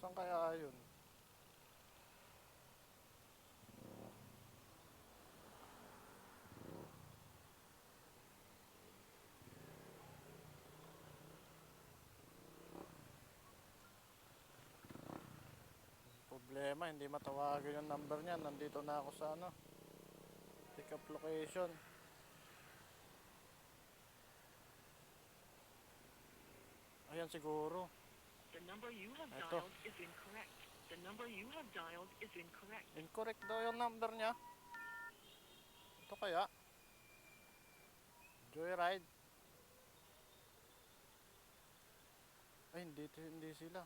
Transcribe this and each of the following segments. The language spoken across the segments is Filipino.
Saan kaya yun? Problema, hindi matawagan yung number niya. Nandito na ako sa ano. Pick up location. Ayan siguro. The number you have Eto. dialed is incorrect. The number you have dialed is incorrect. Incorrect daw yung number niya. Ito kaya? Joyride? Ay, hindi, hindi sila.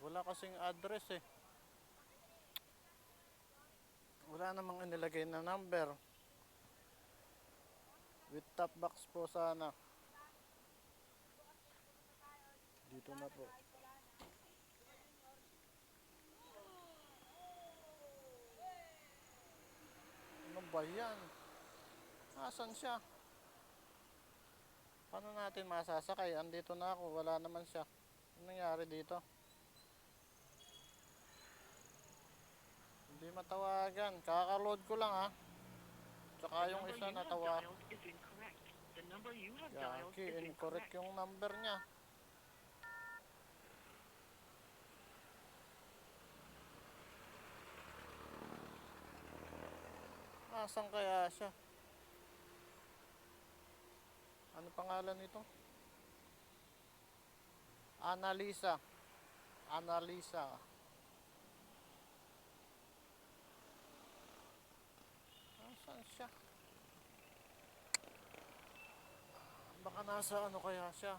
Wala kasing address eh. Wala namang inilagay na number. With top box po sana. Dito na po. Ano ba yan? Asan siya? Paano natin masasakay? Andito na ako, wala naman siya. Ano nangyari dito? Hindi matawagan. Kakaload ko lang ha. Tsaka yung isa natawa. Yaki, incorrect. yung number niya. Asan kaya siya? Ano pangalan nito? Annalisa. Annalisa. Asan siya? Baka nasa ano kaya siya?